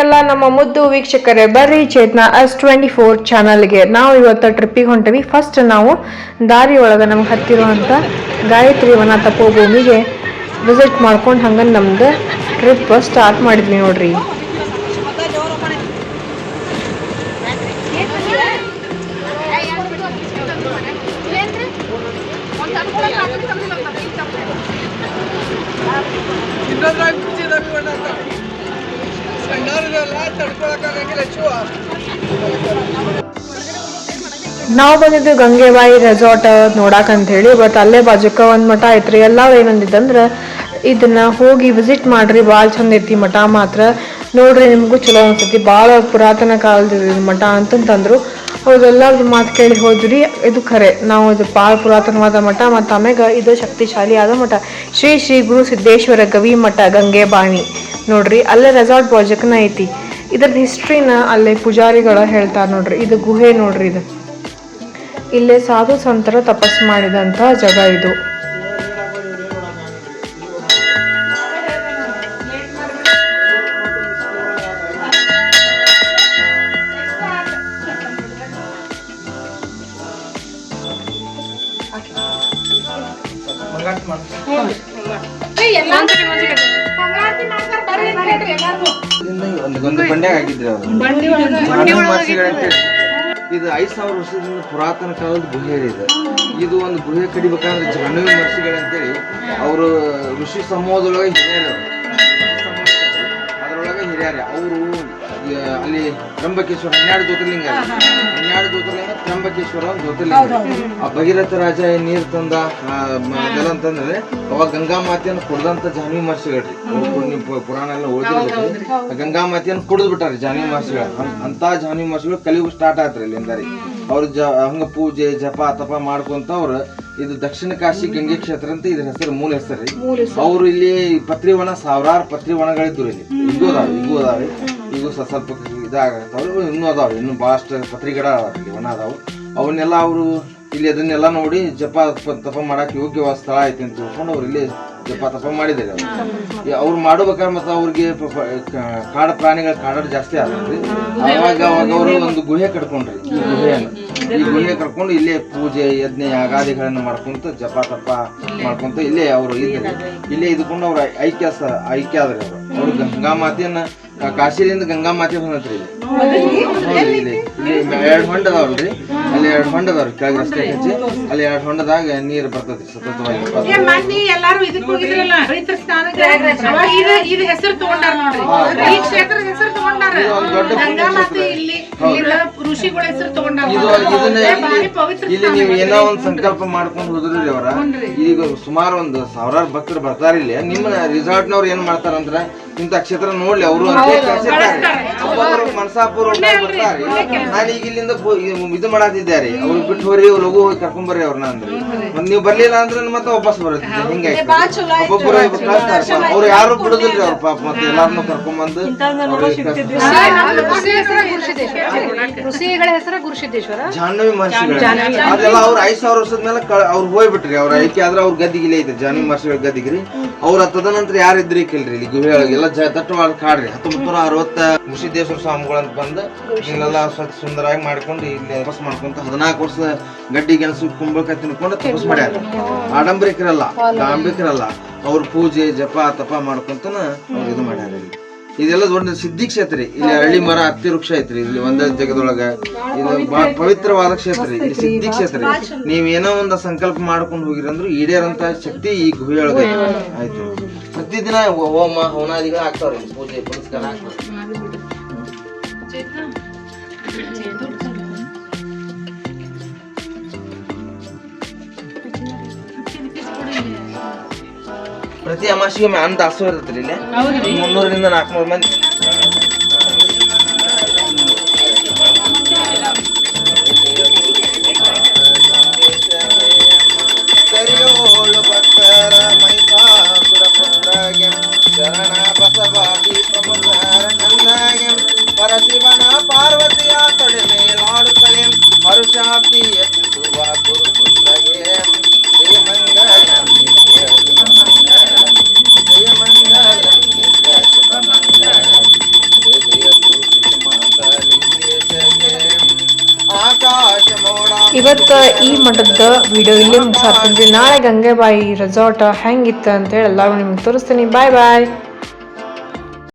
ಎಲ್ಲ ನಮ್ಮ ಮುದ್ದು ವೀಕ್ಷಕರೇ, ಬರ್ರಿ ಚೇತನ ಎಸ್ ಟ್ವೆಂಟಿ ಫೋರ್ ಚಾನಲ್ಗೆ. ನಾವು ಇವತ್ತು ಟ್ರಿಪ್ಪಿಗೆ ಹೊಂಟಿವಿ. ಫಸ್ಟ್ ನಾವು ದಾರಿ ಒಳಗೆ ನಮ್ಗೆ ಹತ್ತಿರುವಂಥ ಗಾಯತ್ರಿ ವನ ತಪೋಭೂಮಿಗೆ ವಿಸಿಟ್ ಮಾಡ್ಕೊಂಡು ಹಂಗೆ ನಮ್ದು ಟ್ರಿಪ್ ಸ್ಟಾರ್ಟ್ ಮಾಡಿದ್ವಿ ನೋಡ್ರಿ. ನಾವು ಬಂದಿದ್ದು ಗಂಗೆಬಾಯಿ ರೆಸಾರ್ಟ್ ನೋಡಾಕ ಅಂತ ಹೇಳಿ ಬಟ್ ಅಲ್ಲೇ ಬಾಜುಕ ಒಂದ್ ಮಠ ಐತ್ರಿ. ಎಲ್ಲ ಏನಂದಿದ್ದಂದ್ರೆ, ಇದನ್ನ ಹೋಗಿ ವಿಸಿಟ್ ಮಾಡ್ರಿ ಭಾಳ ಚಂದ ಐತಿ ಮಠ ಮಾತ್ರ. ನೋಡ್ರಿ ನಿಮಗೂ ಚಲೋ ಅನ್ಸತಿ. ಭಾಳ ಪುರಾತನ ಕಾಲದ ಮಠ ಅಂತಂತಂದ್ರು. ಅವ್ರೆಲ್ಲ ಮಾತು ಕೇಳಿ ಹೋದ್ರಿ, ಇದು ಖರೆ. ನಾವು ಇದು ಭಾಳ ಪುರಾತನವಾದ ಮಠ, ಮತ್ತು ಆಮ್ಯಾಗ ಇದು ಶಕ್ತಿಶಾಲಿ ಆದ ಮಠ. ಶ್ರೀ ಶ್ರೀ ಗುರು ಸಿದ್ದೇಶ್ವರ ಗವಿ ಮಠ, ಗಂಗೆಬಾಣಿ. ನೋಡ್ರಿ ಅಲ್ಲೇ ರೆಸಾರ್ಟ್ ಪ್ರಾಜೆಕ್ಟ್ನ ಐತಿ. ಇದ್ರದ್ದು ಹಿಸ್ಟ್ರಿನ ಅಲ್ಲೇ ಪೂಜಾರಿಗಳ ಹೇಳ್ತಾರೆ ನೋಡ್ರಿ ಇದು ಗುಹೆ ನೋಡ್ರಿ ಇದು. ಇಲ್ಲೇ ಸಾಧು ಸಂತರ ತಪಸ್ಸು ಮಾಡಿದಂತಹ ಜಾಗ ಇದು. ಒಂದು ಜಾನು ಇದು ಐದ್ ಸಾವಿರ ವರ್ಷದಿಂದ ಪುರಾತನ ಕಾಲದ ಗುಹೆ ಇದೆ. ಇದು ಒಂದು ಗುಹೆ ಕಡಿಬೇಕಂದ್ರೆ ಜಾಹ್ನವಿ ಮಹರ್ಷಿಗಳಂತೇಳಿ ಅವರು ಋಷಿ ಸಮೂಹದೊಳಗೆ ಹಿರಿಯರು. ಅವರು ಅಲ್ಲಿ ತ್ರಂಬಕೇಶ್ವರ ಹನ್ನೆರಡು ಜ್ಯೋತಿರ್ಲಿಂಗ. ಹನ್ನೆರಡು ಜ್ಯೋತಿರ್ಲಿಂಗ ತ್ರಂಬಕೇಶ್ವರ ಜ್ಯೋತಿರ್ಲಿಂಗ. ಆ ಭಗೀರಥ ರಾಜ ಏನ್ ನೀರ್ ತಂದ ಅದೆಲ್ಲ ಅಂತಂದ್ರೆ ಅವಾಗ ಗಂಗಾ ಮಾತೆಯನ್ನು ಕುಡ್ದಂತ ಜಾನ್ವಿ ಮಹರ್ಷಿಗಳ್ರಿ ನೀವು ಪುರಾಣ ಎಲ್ಲ ಓದಿರ್ಬೇಕು ಗಂಗಾ ಮಾತೆಯನ್ನು ಕುಡಿದ್ ಬಿಟ್ಟಾರಿ ಜಾನ್ವಿ ಮಹರ್ಷಿಗಳು. ಅಂತ ಜಾನ್ವಿ ಮಹರ್ಷಿಗಳು ಕಲಿಯುಗ ಸ್ಟಾರ್ಟ್ ಆತ್ರಿ ಇಲ್ಲಿಂದ ರೀ. ಅವ್ರ ಜ ಹಂಗ ಪೂಜೆ ಜಪ ತಪ ಮಾಡ್ಕೊಂತ ಅವ್ರು ಇದು ದಕ್ಷಿಣ ಕಾಶಿ ಗಂಗೆ ಕ್ಷೇತ್ರ ಅಂತ ಇದ್ರ ಹೆಸರು ಮೂಲ ಹೆಸರು ರೀ. ಅವ್ರು ಇಲ್ಲಿ ಪತ್ರಿವನ ಸಾವಿರಾರು ಪತ್ರಿವನಗಳಿದ್ರು ಇಲ್ಲಿ. ಈಗೂ ಅದಾವೆ ಈಗೂ ಅದಾವೆ ಈಗೂ ಸ್ವಲ್ಪ ಇದಾಗತ್ತವ್ರು ಇನ್ನೂ ಅದಾವೆ ಇನ್ನೂ ಭಾಳಷ್ಟು ಪತ್ರಿಗಡ ಇಲ್ಲಿ ವನ ಅದಾವು. ಅವನ್ನೆಲ್ಲ ಅವರು ಇಲ್ಲಿ ಅದನ್ನೆಲ್ಲ ನೋಡಿ ಜಪ ತಪ ಮಾಡಕ್ಕೆ ಯೋಗ್ಯವಾದ ಸ್ಥಳ ಐತಿ ಅಂತ ತಿಳ್ಕೊಂಡು ಅವ್ರು ಇಲ್ಲಿ ಜಪ ತಪ ಮಾಡಿದ್ದಾರೆ ಅವರು. ಅವ್ರು ಮಾಡ್ಬೇಕಾದ್ರೆ ಮತ್ತೆ ಅವ್ರಿಗೆ ಕಾಡ ಪ್ರಾಣಿಗಳ ಕಾಡಾಡ ಜಾಸ್ತಿ ಆದ್ರಿ ಅವಾಗ ಅವಾಗ ಅವರು ಒಂದು ಗುಹೆ ಕಟ್ಕೊಂಡ್ರಿ. ಗುಹೆಯನ್ನು. ಈ ಕರ್ಕೊಂಡು ಇಲ್ಲೇ ಪೂಜೆ ಯಜ್ಞ ಯಾಗಾದಿಗಳನ್ನು ಮಾಡ್ಕೊಂತ ಜಪ ತಪ ಮಾಡ್ಕೊಂತ ಇಲ್ಲೇ ಅವರು ಇಲ್ಲಿ ಇಲ್ಲೇ ಇದ್ಕೊಂಡು ಅವ್ರ ಐಕ್ಯ ಐಕ್ಯ ಆದ್ರಿ ಅವರು ಅವ್ರು ಗಂಗಾ ಮಾತೆಯನ್ನ ಕಾಶಿಯಿಂದ ಕಾಶಿಲಿಂದ ಗಂಗಾ ಮಾತೆ ಬಂದತ್ರಿ ಇಲ್ಲಿ. ಇಲ್ಲಿ. ಇಲ್ಲಿ ಎರಡು ಹೊಂಡ ಅದಾವಲ್ರಿ ಅಲ್ಲಿ ಎರಡು ಹೊಂಡ ಅದಾವ್ರಿ ಕೆಳಗೆ ರಸ್ತೆ ಹಚ್ಚಿ ಅಲ್ಲಿ ಎರಡು ಹೊಂಡದಾಗ ನೀರು ಬರ್ತೈತಿ ಸತತವಾಗಿ. ಮನ್ನಿ ಎಲ್ಲಾರು ಇದಕ್ ಹೋಗಿದ್ರಲ್ಲ? ರೈತರ ಸ್ನಾನಕ್ಕೆ ಅವಾಗ ಇದು ಇದು ಹೆಸರು ತಗೊಂಡಾರ ನೋಡ್ರಿ. ಈ ಕ್ಷೇತ್ರದ ಹೆಸರು ತಗೊಂಡಾರ. ದೊಡ್ಡ ಗಂಗಾ ಮಾತೆ ಇಲ್ಲಿ ಇಲ್ಲಿರೋ ಋಷಿಗಳ ಹೆಸರು ತಗೊಂಡಾರ. ಇದು ಇದನ್ನ ಭಾರಿ ಇಲ್ಲಿ- ಪವಿತ್ರ ಇಲ್ಲಿ ನೀವು ಏನೋ ಒಂದ್ ಸಂಕಲ್ಪ ಮಾಡ್ಕೊಂಡು ಹೋದ್ರಿ ಅವರ ಈಗ ಸುಮಾರು ಒಂದು ಸಾವಿರಾರು ಭಕ್ತರು ಬರ್ತಾರ ಇಲ್ಲಿ. ನಿಮ್ಮ ರಿಸಾರ್ಟ್ ನವ್ರು ಏನ್ ಮಾಡ್ತಾರಂದ್ರ ಇಂತ ಕ್ಷೇತ್ರ ನೋಡ್ಲಿ ಅವರು ಒಬ್ಬೊಬ್ರು ಬರ್ತಾರೆ. ನಾನು ಈಗ ಇಲ್ಲಿಂದ ಇದು- ಮಾಡತ್ತಿದ್ದಾರೆ ಅವ್ರು ಬಿಟ್ಟು ಹೋರಿ ಲಘು ಹೋಗಿ ಕರ್ಕೊಂಡ್ ಬರ್ರಿ ಅವ್ರನ್ನ ಅಂದ್ರೆ. ಮತ್ತ್ ನೀವು ಬರ್ಲಿಲ್ಲ ಅಂದ್ರೆ ಮತ್ತೆ ವಾಪಸ್ ಬರುತ್ತೆ. ಹಿಂಗಾಗಿ ಒಬ್ಬೊಬ್ಬರು ಕಳಿಸ್ತಾರೆ ಅವ್ರು ಯಾರು ಬಿಡುದಿಲ್ರಿ ಅವ್ರ ಪಾಪ ಮತ್ತೆ ಎಲ್ಲಾರನ್ನೂ ಕರ್ಕೊಂಡ್ ಬಂದು ಅವ್ರಿಗೆ ಋಷಿಗಳ ಹೆಸರು ಗುರುಸಿದ್ದೇಶ್ವರ ಜಾಹ್ನವಿ ಮಹರ್ಷಿಗಳು. ಅದೆಲ್ಲ ಅವ್ರ ಐದ್ ಸಾವಿರ ವರ್ಷದ ಮೇಲೆ ಅವ್ರು ಹೋಗ್ಬಿಟ್ರಿ. ಅವ್ರ ಐಕೆ ಆದ್ರೆ ಅವ್ರ ಗದ್ದಿಗೆ ಇಲ್ಲೇ ಐತೆ ಜಾಹ್ನವಿ ಮಹರ್ಷಿಗಳ ಗದ್ದಿಗ್ರಿ. ಅವ್ರ ತದನಂತರ ಯಾರು ಇದ್ರಿ ಕೇಳ್ರಿ ಇಲ್ಲಿ ಗುಹೆ ಒಳಗೆ ಎಲ್ಲ ದಟ್ಟವಾದ ಕಾಡ್ರಿ ಹತ್ತೊಂಬತ್ತು ನೂರ ಅರವತ್ತ ಮುಸಿದ್ದೇಶ್ವರ ಸ್ವಾಮಿಗಳು ಅಂತ ಬಂದು ಇಲ್ಲೆಲ್ಲ ಸ್ವಚ್ಛ ಸುಂದರವಾಗಿ ಮಾಡ್ಕೊಂಡು ಇಲ್ಲಿ ತಪಸ್ ಮಾಡ್ಕೊಂತ ಹದಿನಾಲ್ಕು ವರ್ಷ ಗಡ್ಡಿ ಗೆಣಸು ಕುಂಬಳಕಾಯಿ ತಿನ್ಕೊಂಡು ತಪಸ್ ಮಾಡ್ಯಾರ. ಆಡಂಬರಿಕರಲ್ಲ ಗಾಂಬಿಕರಲ್ಲ ಅವ್ರ ಪೂಜೆ, ಜಪ, ತಪ ಮಾಡ್ಕೊಂತ ಅವ್ರು ಇದು ಮಾಡ್ಯಾರ ಇಲ್ಲಿ. ಇದೆಲ್ಲ ದೊಡ್ಡ ಸಿದ್ಧಿ ಕ್ಷೇತ್ರ ಇಲ್ಲಿ ಹಳ್ಳಿ ಮರ, ಹತ್ತಿ ವೃಕ್ಷ ಐತ್ರಿ. ಇಲ್ಲಿ ಒಂದೇ ಜಗದೊಳಗ ಇದು ಬಹಳ ಪವಿತ್ರವಾದ ಕ್ಷೇತ್ರ. ಇಲ್ಲಿ ಸಿದ್ಧಿ ಕ್ಷೇತ್ರ ನೀವೇನೋ ನೀವ್ ಏನೋ ಒಂದ ಸಂಕಲ್ಪ ಮಾಡ್ಕೊಂಡು ಹೋಗಿರಂದ್ರು ಈಡೇರಂತ ಶಕ್ತಿ ಈ ಗುಹೆಯೊಳಗ. ಆಯ್ತು. ಪ್ರತಿದಿನ ದಿನ ಹೋಮ, ಹವನಾದಿಗಳು ಆಗ್ತಾವ್ರಿ ಪೂಜೆ, ಪುನಸ್ಕಾರ ಆಗ್ತಾವ್ರಿ. ಪ್ರತಿ ಅಮಾಸಿಗೊಮ್ಮೆ ಅನ್ನ ದಾಸೋಹ ಇರುತ್ತೆ ಇಲ್ಲಿ. ಮುನ್ನೂರರಿಂದ ನಾಲ್ಕುನೂರು ಮಂದಿ. ಇವತ್ತು ಈ ಮಠದ ವಿಡಿಯೋ ಇಲ್ಲೇ ಮುಗಿಸಾತೀನಿ ನಾಳೆ ಗಂಗೆಬಾಯಿ ರೆಸಾರ್ಟ್ ಹೆಂಗಿತ್ತು ಅಂತೇಳಿ ಎಲ್ಲರೂ ನಿಮ್ಗೆ ತೋರಿಸ್ತೀನಿ. ಬಾಯ್ ಬಾಯ್